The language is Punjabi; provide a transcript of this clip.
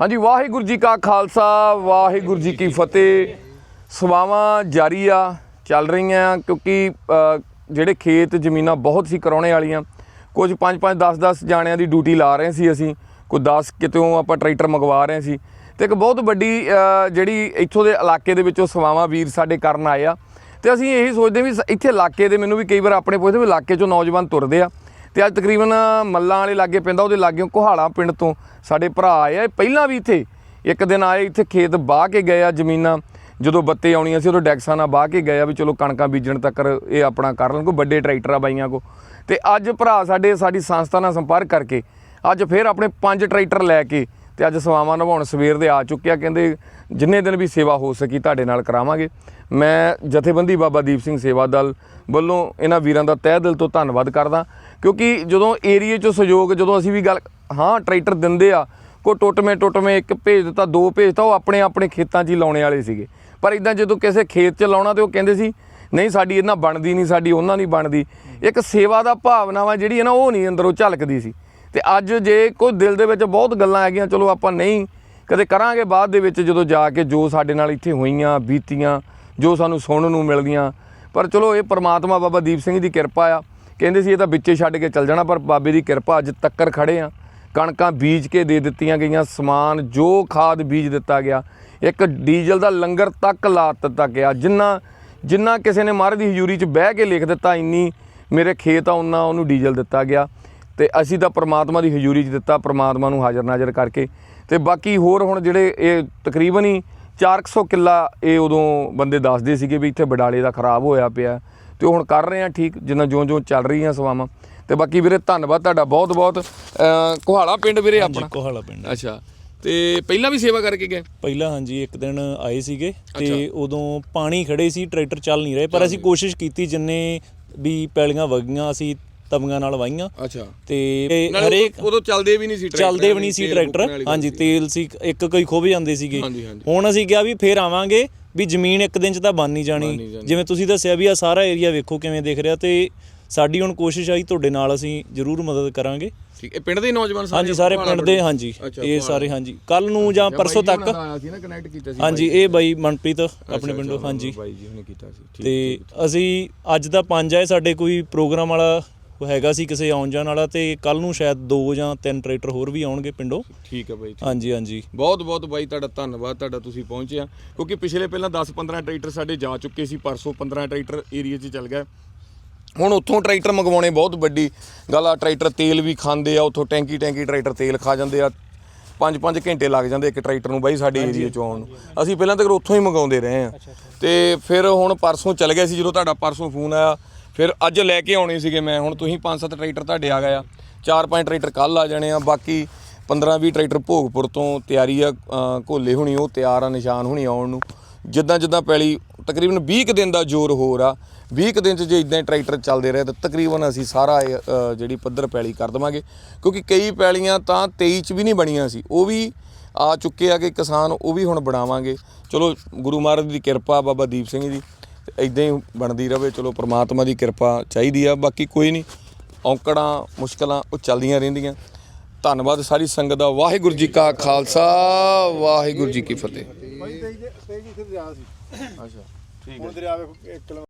ਹਾਂਜੀ, ਵਾਹਿਗੁਰੂ ਜੀ ਕਾ ਖਾਲਸਾ, ਵਾਹਿਗੁਰੂ ਜੀ ਕੀ ਫਤਿਹ। ਸਵਾਵਾਂ ਜਾਰੀ ਆ, ਚੱਲ ਰਹੀਆਂ ਕਿਉਂਕਿ ਜਿਹੜੇ ਖੇਤ ਜ਼ਮੀਨਾਂ ਬਹੁਤ ਸੀ ਕਰਾਉਣੇ ਵਾਲੀਆਂ, ਕੁਝ 5 5 10 10 ਜਾਣਿਆਂ ਦੀ ਡਿਊਟੀ ਲਾ ਰਹੇ ਸੀ ਅਸੀਂ, ਕੋਈ 10 ਕਿਤੋਂ ਆਪਾਂ ਟਰੈਕਟਰ ਮੰਗਵਾ ਰਹੇ ਸੀ। ਤੇ ਇੱਕ ਬਹੁਤ ਵੱਡੀ ਜਿਹੜੀ ਇੱਥੋਂ ਦੇ ਇਲਾਕੇ ਦੇ ਵਿੱਚੋਂ ਸਵਾਵਾਂ ਵੀਰ ਸਾਡੇ ਕਰਨ ਆਏ ਆ। ਤੇ ਅਸੀਂ ਇਹੀ ਸੋਚਦੇ ਵੀ ਸ- ਇੱਥੇ ਇਲਾਕੇ ਦੇ ਮੈਨੂੰ ਵੀ ਕਈ ਵਾਰ ਆਪਣੇ ਪੁੱਛਦੇ ਵੀ ਇਲਾਕੇ ਚੋਂ ਨੌਜਵਾਨ ਤੁਰਦੇ ਆ। ਤੇ ਅੱਜ ਤਕਰੀਬਨ ਮੱਲਾਂ ਵਾਲੇ ਲਾਗੇ ਪੈਂਦਾ, ਉਹਦੇ ਲਾਗੇੋਂ ਕੋਹਾਲਾ ਪਿੰਡ ਤੋਂ ਸਾਡੇ ਭਰਾ ਆਏ ਆ। ਪਹਿਲਾਂ ਵੀ ਇੱਥੇ, ਇੱਕ ਦਿਨ ਆਏ, ਇੱਥੇ ਖੇਤ ਬਾਹ ਕੇ ਗਏ ਆ ਜ਼ਮੀਨਾਂ। ਜਦੋਂ ਬੱਤੇ ਆਉਣੀਆਂ ਸੀ, ਉਦੋਂ ਡੈਕਸਾਂ ਨਾਲ ਬਾਹ ਕੇ ਗਏ ਆ ਵੀ ਚਲੋ ਕਣਕਾਂ ਬੀਜਣ ਤੱਕ ਇਹ ਆਪਣਾ ਕਰ ਲੈਣ ਕੋਈ ਵੱਡੇ ਟਰੈਕਟਰਾਂ ਬਾਈਆਂ ਕੋ। ਤੇ ਅੱਜ ਭਰਾ ਸਾਡੇ, ਸਾਡੀ ਸੰਸਥਾ ਨਾਲ ਸੰਪਰਕ ਕਰਕੇ ਅੱਜ ਫੇਰ ਆਪਣੇ ਪੰਜ ਟਰੈਕਟਰ ਲੈ ਕੇ ਤੇ ਅੱਜ ਸੇਵਾਵਾਂ ਨਿਭਾਉਣ ਸਵੇਰ ਦੇ ਆ ਚੁੱਕਿਆ। ਕਹਿੰਦੇ ਜਿੰਨੇ ਦਿਨ ਵੀ ਸੇਵਾ ਹੋ ਸਕੀ ਤੁਹਾਡੇ ਨਾਲ ਕਰਾਵਾਂਗੇ। ਮੈਂ ਜਥੇਬੰਦੀ ਬਾਬਾ ਦੀਪ ਸਿੰਘ ਸੇਵਾ ਦਲ ਵੱਲੋਂ ਇਹਨਾਂ ਵੀਰਾਂ ਦਾ ਤਹਿ ਦਿਲ ਤੋਂ ਧੰਨਵਾਦ ਕਰਦਾ। ਕਿਉਂਕਿ ਜਦੋਂ ਏਰੀਏ 'ਚੋਂ ਸਹਿਯੋਗ, ਜਦੋਂ ਅਸੀਂ ਵੀ ਗੱਲ, ਹਾਂ, ਟਰੈਕਟਰ ਦਿੰਦੇ ਆ ਕੋ ਟੁੱਟਵੇਂ ਟੁੱਟਵੇਂ, ਇੱਕ ਭੇਜ ਦਿੱਤਾ, ਦੋ ਭੇਜਤਾ ਉਹ ਆਪਣੇ ਆਪਣੇ ਖੇਤਾਂ 'ਚ ਹੀ ਲਾਉਣੇ ਵਾਲੇ ਸੀਗੇ। ਪਰ ਇਦਾਂ ਜਦੋਂ ਕਿਸੇ ਖੇਤ 'ਚ ਲਾਉਣਾ ਤੇ ਉਹ ਕਹਿੰਦੇ ਸੀ, ਨਹੀਂ, ਸਾਡੀ ਇਹਨਾਂ ਬਣਦੀ ਨਹੀਂ, ਸਾਡੀ ਉਹਨਾਂ ਨਹੀਂ ਬਣਦੀ। ਇੱਕ ਸੇਵਾ ਦਾ ਭਾਵਨਾਵਾ ਜਿਹੜੀ ਹੈ ਨਾ, ਉਹ ਨਹੀਂ ਅੰਦਰੋਂ ਝਲਕਦੀ ਸੀ। ਤੇ ਅੱਜ ਜੇ ਕੋਈ ਦਿਲ ਦੇ ਵਿੱਚ ਬਹੁਤ ਗੱਲਾਂ ਹੈਗੀਆਂ, ਚਲੋ ਆਪਾਂ ਨਹੀਂ, ਕਦੇ ਕਰਾਂਗੇ ਬਾਅਦ ਦੇ ਵਿੱਚ ਜਦੋਂ ਜਾ ਕੇ ਜੋ ਸਾਡੇ ਨਾਲ ਇੱਥੇ ਹੋਈਆਂ, ਬੀਤੀਆਂ, ਜੋ ਸਾਨੂੰ ਸੁਣਨ ਨੂੰ ਮਿਲਦੀਆਂ। ਪਰ ਚਲੋ ਇਹ ਪ੍ਰਮਾਤਮਾ ਬਾਬਾ ਦੀਪ ਸਿੰਘ ਦੀ ਕਿਰਪਾ ਆ। ਕਹਿੰਦੇ ਸੀ ਇਹ ਤਾਂ ਵਿੱਚੇ ਛੱਡ ਕੇ ਚੱਲ ਜਾਣਾ, ਪਰ ਬਾਬੇ ਦੀ ਕਿਰਪਾ ਅੱਜ ਤੱਕਰ ਖੜੇ ਆ। ਕਣਕਾਂ ਬੀਜ ਕੇ ਦੇ ਦਿੱਤੀਆਂ ਗਈਆਂ, ਸਮਾਨ ਜੋ ਖਾਦ ਬੀਜ ਦਿੱਤਾ ਗਿਆ। ਇੱਕ ਡੀਜ਼ਲ ਦਾ ਲੰਗਰ ਤੱਕ ਲਾ ਦਿੱਤਾ ਗਿਆ। ਜਿੰਨਾ ਜਿੰਨਾ ਕਿਸੇ ਨੇ ਮਹਾਰਾਜ ਦੀ ਹਜ਼ੂਰੀ 'ਚ ਬਹਿ ਕੇ ਲਿਖ ਦਿੱਤਾ, ਇੰਨੀ ਮੇਰੇ ਖੇਤ ਆ ਉਹਨਾਂ ਉਹਨੂੰ ਡੀਜ਼ਲ ਦਿੱਤਾ ਗਿਆ। ਤੇ ਅਸੀਂ ਤਾਂ ਪ੍ਰਮਾਤਮਾ ਦੀ ਹਜ਼ੂਰੀ 'ਚ ਦਿੱਤਾ ਪ੍ਰਮਾਤਮਾ ਨੂੰ ਹਾਜ਼ਰ ਨਾਜ਼ਰ ਕਰਕੇ। ਤੇ ਬਾਕੀ ਹੋਰ ਹੁਣ ਜਿਹੜੇ ਇਹ ਤਕਰੀਬਨ ਹੀ 400 ਕਿੱਲਾ ਇਹ ਉਦੋਂ ਬੰਦੇ ਦੱਸਦੇ ਸੀਗੇ ਵੀ ਇੱਥੇ ਬਡਾਲੇ ਦਾ ਖਰਾਬ ਹੋਇਆ ਪਿਆ। ਤੇ ਹੁਣ ਕਰ ਰਹੇ ਆ ਠੀਕ ਜਿੰਨਾ ਜਿਉਂ ਜਿਉਂ ਚੱਲ ਰਹੀਆਂ ਸਵਾਵਾਂ। ਤੇ ਬਾਕੀ ਵੀਰੇ ਧੰਨਵਾਦ ਤੁਹਾਡਾ ਬਹੁਤ ਬਹੁਤ ਅਹ, ਕੁਹਾਲਾ ਪਿੰਡ ਵੀਰੇ ਆਪਣਾ? ਕੋਹਾਲਾ ਪਿੰਡ। ਅੱਛਾ ਤੇ ਪਹਿਲਾਂ ਵੀ ਸੇਵਾ ਕਰਕੇ ਗਏ? ਪਹਿਲਾਂ ਹਾਂਜੀ ਇੱਕ ਦਿਨ ਆਏ ਸੀਗੇ ਤੇ ਉਦੋਂ ਪਾਣੀ ਖੜੇ ਸੀ ਟਰੈਕਟਰ ਚੱਲ ਨਹੀਂ ਰਹੇ ਪਰ ਅਸੀਂ ਕੋਸ਼ਿਸ਼ ਕੀਤੀ ਜਿੰਨੇ ਵੀ ਪੈਲੀਆਂ ਵਗੀਆਂ ਅਸੀਂ ਤਵੀਆਂ ਨਾਲ ਵਾਹੀਆਂ। ਅੱਛਾ। ਤੇ ਨਾਲੇ ਹਰੇਕ ਉਦੋਂ- ਚੱਲਦੇ ਵੀ ਨਹੀਂ ਸੀ ਟਰੈਕਟਰ ਚੱਲਦੇ ਵੀ ਨਹੀਂ ਸੀ ਟਰੈਕਟਰ। ਹਾਂਜੀ ਤੇਲ ਸੀ ਇੱਕ ਕੋਈ ਖੁੱਭ ਜਾਂਦੇ ਸੀਗੇ। ਹਾਂਜੀ, ਹਾਂਜੀ। ਹੁਣ ਅਸੀਂ ਕਿਹਾ ਵੀ ਫੇਰ ਆਵਾਂਗੇ ਵੀ ਜ਼ਮੀਨ ਇੱਕ ਦਿਨ ਚ ਤਾਂ ਬਣ ਨਹੀਂ ਜਾਣੀ। ਜਿਵੇਂ ਤੁਸੀਂ ਦੱਸਿਆ ਵੀ ਆ ਸਾਰਾ ਏਰੀਆ ਵੇਖੋ ਕਿਵੇਂ ਦਿਖ ਰਿਹਾ ਤੇ ਸਾਡੀ ਹੁਣ ਕੋਸ਼ਿਸ਼ ਆਈ ਤੁਹਾਡੇ ਨਾਲ ਅਸੀਂ ਜ਼ਰੂਰ ਮਦਦ ਕਰਾਂਗੇ। ਠੀਕ ਇਹ ਪਿੰਡ ਦੇ ਹੀ ਨੌਜਵਾਨ ਹਾਂਜੀ ਸਾਰੇ ਪਿੰਡ ਦੇ ਹਾਂਜੀ। ਇਹ ਸਾਰੇ ਹਾਂਜੀ। ਕੱਲ ਨੂੰ ਜਾਂ ਪਰਸੋਂ ਤੱਕ ਆਇਆ ਸੀ ਨਾ ਕਨੈਕਟ ਕੀਤਾ ਸੀ ਹਾਂਜੀ ਇਹ ਬਾਈ ਮਨਪ੍ਰੀਤ ਆਪਣੇ ਪਿੰਡੋਂ ਹਾਂਜੀ। ਬਾਈ ਜੀ ਉਹਨੇ ਕੀਤਾ ਸੀ। ਠੀਕ ਤੇ ਅਸੀਂ ਅੱਜ ਦਾ ਪੰਜ ਹੈ ਸਾਡੇ ਕੋਈ ਪ੍ਰੋਗਰਾਮ ਵਾਲਾ ਹੈਗਾ ਸੀ ਕਿਸੇ ਆਉਣ ਜਾਣ ਵਾਲਾ ਤੇ ਕੱਲ ਨੂੰ ਸ਼ਾਇਦ ਦੋ ਜਾਂ ਤਿੰਨ ਟਰੈਕਟਰ ਹੋਰ ਵੀ ਆਉਣਗੇ ਪਿੰਡੋਂ। ਠੀਕ ਹੈ ਬਾਈ ਹਾਂਜੀ ਹਾਂਜੀ। ਬਹੁਤ ਬਹੁਤ ਬਾਈ ਤੁਹਾਡਾ ਧੰਨਵਾਦ ਤੁਹਾਡਾ ਤੁਸੀਂ ਪਹੁੰਚਿਆ। ਕਿਉਂਕਿ ਪਿਛਲੇ ਪਹਿਲਾਂ 10 15 ਟਰੈਕਟਰ ਸਾਡੇ ਜਾ ਚੁੱਕੇ ਸੀ ਪਰਸੋਂ 15 ਟਰੈਕਟਰ ਏਰੀਆ 'ਚ ਚੱਲ ਗਏ ਹੁਣ ਉੱਥੋਂ ਟਰੈਕਟਰ ਮੰਗਵਾਉਣੇ ਬਹੁਤ ਵੱਡੀ ਗੱਲ ਆ ਟਰੈਕਟਰ ਤੇਲ ਵੀ ਖਾਂਦੇ ਆ ਉੱਥੋਂ ਟੈਂਕੀ ਟੈਂਕੀ ਟਰੈਕਟਰ ਤੇਲ ਖਾ ਜਾਂਦੇ ਆ। 5-5 ਘੰਟੇ ਲੱਗ ਜਾਂਦੇ ਇੱਕ ਟਰੈਕਟਰ ਨੂੰ ਬਾਈ ਸਾਡੇ ਏਰੀਆ 'ਚ ਆਉਣ ਨੂੰ। ਅਸੀਂ ਪਹਿਲਾਂ ਤੱਕ ਉੱਥੋਂ ਹੀ ਮੰਗਾਉਂਦੇ ਰਹੇ ਆ ਤੇ ਫਿਰ ਹੁਣ ਪਰਸੋਂ ਚੱਲ ਗਏ ਸੀ ਜਦੋਂ ਤੁਹਾਡਾ ਪਰਸੋਂ ਫੋਨ ਆਇਆ ਫਿਰ ਅੱਜ ਲੈ ਕੇ ਆਉਣੇ ਸੀਗੇ ਮੈਂ ਹੁਣ ਤੁਸੀਂ 5-7 ਟਰੈਕਟਰ ਤੁਹਾਡੇ ਆ ਗਏ ਆ। 4-5 ਟਰੈਕਟਰ ਕੱਲ ਆ ਜਾਣੇ ਆ ਬਾਕੀ 15-20 ਟਰੈਕਟਰ ਭੋਗਪੁਰ ਤੋਂ ਤਿਆਰੀ ਆ ਘੋਲੇ ਹੁਣੀ ਉਹ ਤਿਆਰ ਆ ਨਿਸ਼ਾਨ ਹੁਣੀ ਆਉਣ ਨੂੰ। ਜਿੱਦਾਂ ਜਿੱਦਾਂ ਪੈਲੀ ਤਕਰੀਬਨ 20 ਕੁ ਦਿਨ ਦਾ ਜ਼ੋਰ ਹੋਰ ਆ 20 ਕੁ ਦਿਨ ਚ ਜੇ ਇਦਾਂ ਹੀ ਟਰੈਕਟਰ ਚੱਲਦੇ ਰਹੇ ਤਾਂ ਤਕਰੀਬਨ ਅਸੀਂ ਸਾਰਾ ਇਹ, ਜਿਹੜੀ ਪੱਧਰ ਪੈਲੀ ਕਰ ਦਵਾਂਗੇ। ਕਿਉਂਕਿ ਕਈ ਪੈਲੀਆਂ ਤਾਂ 23 ਚ ਵੀ ਨਹੀਂ ਬਣੀਆਂ ਸੀ ਉਹ ਵੀ ਆ ਚੁੱਕੇ ਆ ਕਿ ਕਿਸਾਨ ਉਹ ਵੀ ਹੁਣ ਬਣਾਵਾਂਗੇ। ਚਲੋ ਗੁਰੂ ਮਹਾਰਾਜ ਦੀ ਕਿਰਪਾ ਬਾਬਾ ਦੀਪ ਸਿੰਘ ਜੀ। ਇਦਾਂ ਹੀ ਬਣਦੀ ਰਵੇ ਚਲੋ ਪ੍ਰਮਾਤਮਾ ਦੀ ਕਿਰਪਾ ਚਾਹੀਦੀ ਆ ਬਾਕੀ ਕੋਈ ਨਹੀਂ। ਔਂਕੜਾਂ ਮੁਸ਼ਕਲਾਂ ਉਹ ਚੱਲਦੀਆਂ ਰਹਿੰਦੀਆਂ। ਧੰਨਵਾਦ ਸਾਰੀ ਸੰਗਤ ਦਾ। ਵਾਹਿਗੁਰੂ ਜੀ ਕਾ ਖਾਲਸਾ ਵਾਹਿਗੁਰੂ ਜੀ ਕੀ ਫਤਿਹ। ਤੇਜ ਤੇਜ ਇੱਥੇ ਦਰਿਆ ਸੀ। ਅੱਛਾ ਹੁਣ ਦਰਿਆ ਵੇਖੋ 1 ਕਿਲੋਮੀਟਰ